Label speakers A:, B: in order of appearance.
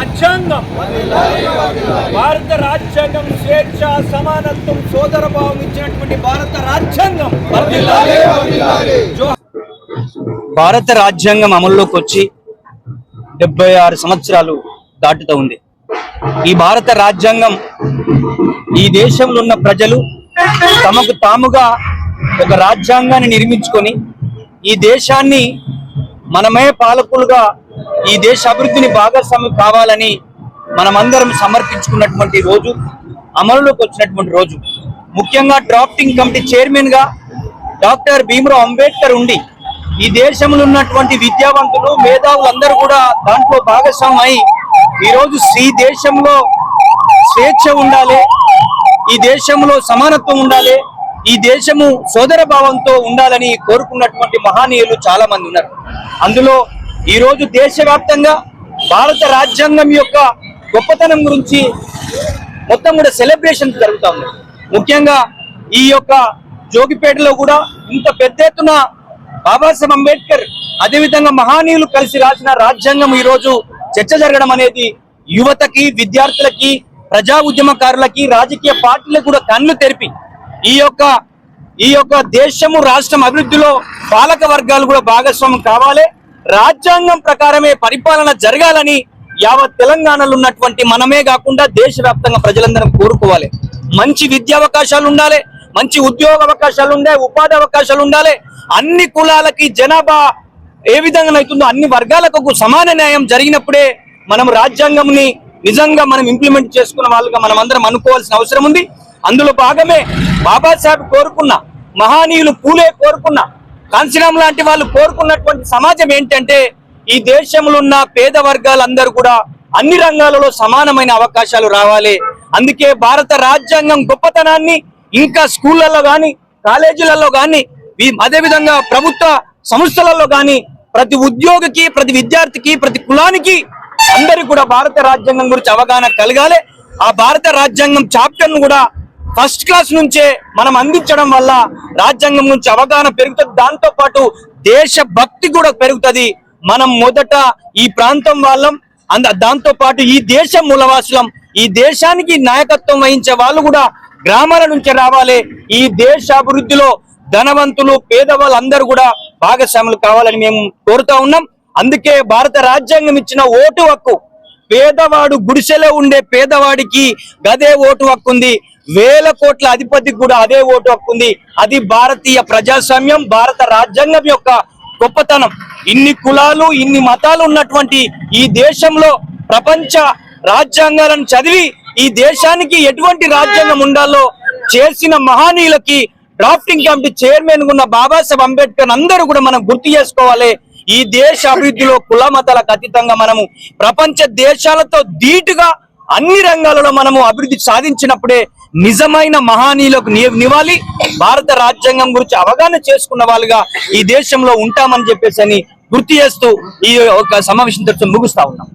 A: రాజ్యాంగం. భారత రాజ్యాంగం స్వేచ్ఛ సమానత్వం సోదర భావం ఇచ్చినటువంటి భారత రాజ్యాంగం. భారత రాజ్యాంగం అమల్లోకి వచ్చి డెబ్బై ఆరు సంవత్సరాలు దాటుతూ ఉంది. ఈ భారత రాజ్యాంగం ఈ దేశంలో ఉన్న ప్రజలు తమకు తాముగా ఒక రాజ్యాంగాన్ని నిర్మించుకొని ఈ దేశాన్ని మనమే పాలకులుగా ఈ దేశ అభివృద్ధిని భాగస్వామ్యం కావాలని మనమందరం సమర్పించుకున్నటువంటి రోజు అమలులోకి వచ్చినటువంటి రోజు. ముఖ్యంగా డ్రాఫ్టింగ్ కమిటీ చైర్మన్గా డాక్టర్ భీమరావు అంబేద్కర్ ఉండి ఈ దేశంలో ఉన్నటువంటి విద్యావంతులు మేధావులందరూ కూడా దాంట్లో భాగస్వామి ఈరోజు ఈ దేశంలో స్వేచ్ఛ ఉండాలి ఈ దేశంలో సమానత్వం ఉండాలి ఈ దేశము సోదర భావంతో ఉండాలని కోరుకున్నటువంటి మహానీయులు చాలా మంది ఉన్నారు. అందులో ఈరోజు దేశవ్యాప్తంగా భారత రాజ్యాంగం యొక్క గొప్పతనం గురించి మొత్తం కూడా సెలబ్రేషన్ జరుగుతా ఉన్నాయి ముఖ్యంగా ఈ యొక్క జోగిపేటలో కూడా ఇంత పెద్ద ఎత్తున బాబాసాహెబ్ అంబేద్కర్ అదేవిధంగా మహానీయులు కలిసి రాసిన రాజ్యాంగం ఈ రోజు చర్చ జరగడం అనేది యువతకి విద్యార్థులకి ప్రజా ఉద్యమకారులకి రాజకీయ పార్టీలకు కూడా కన్ను తెరిపి ఈ యొక్క ఈ యొక్క దేశము రాష్ట్రం అభివృద్ధిలో పాలక వర్గాలు కూడా భాగస్వామ్యం కావాలి. రాజ్యాంగం ప్రకారమే పరిపాలన జరగాలని యావత్ తెలంగాణలో ఉన్నటువంటి మనమే కాకుండా దేశవ్యాప్తంగా ప్రజలందరం కోరుకోవాలి. మంచి విద్యా అవకాశాలు ఉండాలి మంచి ఉద్యోగ అవకాశాలు ఉండే ఉపాధి అవకాశాలు ఉండాలి. అన్ని కులాలకి జనాభా ఏ విధంగా అవుతుందో అన్ని వర్గాలకు సమాన న్యాయం జరిగినప్పుడే మనం రాజ్యాంగంని నిజంగా మనం ఇంప్లిమెంట్ చేసుకున్న వాళ్ళుగా మనం అందరం అనుకోవాల్సిన అవసరం ఉంది. అందులో భాగమే బాబాసాహెబ్ కోరుకున్న మహానీయులు పూలే కోరుకున్న కాంశీరామ్ లాంటి వాళ్ళు కోరుకున్నటువంటి సమాజం ఏంటంటే ఈ దేశంలో ఉన్న పేద వర్గాలందరూ కూడా అన్ని రంగాలలో సమానమైన అవకాశాలు రావాలి. అందుకే భారత రాజ్యాంగం గొప్పతనాన్ని ఇంకా స్కూళ్ళల్లో గాని కాలేజీలలో కానీ అదేవిధంగా ప్రభుత్వ సంస్థలలో గాని ప్రతి ఉద్యోగికి ప్రతి విద్యార్థికి ప్రతి కులానికి అందరికీ కూడా భారత రాజ్యాంగం గురించి అవగాహన కలగాలి. ఆ భారత రాజ్యాంగం చాప్టర్ను కూడా ఫస్ట్ క్లాస్ నుంచే మనం అందించడం వల్ల రాజ్యాంగం నుంచి అవగాహన పెరుగుతుంది. దాంతో పాటు దేశ భక్తి కూడా పెరుగుతుంది. మనం మొదట ఈ ప్రాంతం వాళ్ళం అంద దాంతో పాటు ఈ దేశం మూలవాసులం ఈ దేశానికి నాయకత్వం వహించే వాళ్ళు కూడా గ్రామాల నుంచి రావాలి. ఈ దేశ అభివృద్ధిలో ధనవంతులు పేదవాళ్ళు అందరూ కూడా భాగస్వాములు కావాలని మేము కోరుతా ఉన్నాం. అందుకే భారత రాజ్యాంగం ఇచ్చిన ఓటు హక్కు పేదవాడు గుడిసెలో ఉండే పేదవాడికి గదే ఓటు హక్కుంది వేల కోట్ల అధిపతికి కూడా అదే ఓటు హక్కుంది అది భారతీయ ప్రజాస్వామ్యం భారత రాజ్యాంగం యొక్క గొప్పతనం. ఇన్ని కులాలు ఇన్ని మతాలు ఉన్నటువంటి ఈ దేశంలో ప్రపంచ రాజ్యాంగాలను చదివి ఈ దేశానికి ఎటువంటి రాజ్యాంగం ఉండాలో చేసిన మహానీయులకి డ్రాఫ్టింగ్ కమిటీ చైర్మన్ ఉన్న బాబాసాహెబ్ అంబేద్కర్ అందరూ కూడా మనం గుర్తు చేసుకోవాలి. ఈ దేశ అభివృద్ధిలో కుల మతాలకు అతీతంగా మనము ప్రపంచ దేశాలతో ధీటుగా అన్ని రంగాలలో మనము అభివృద్ధి సాధించినప్పుడే నిజమైన మహానీయులకు నివాలి. భారత రాజ్యాంగం గురించి అవగాహన చేసుకున్న వాళ్ళుగా ఈ దేశంలో ఉంటామని చెప్పేసి అని గుర్తు చేస్తూ ఈ యొక్క సమావేశం ముగుస్తా ఉన్నాం.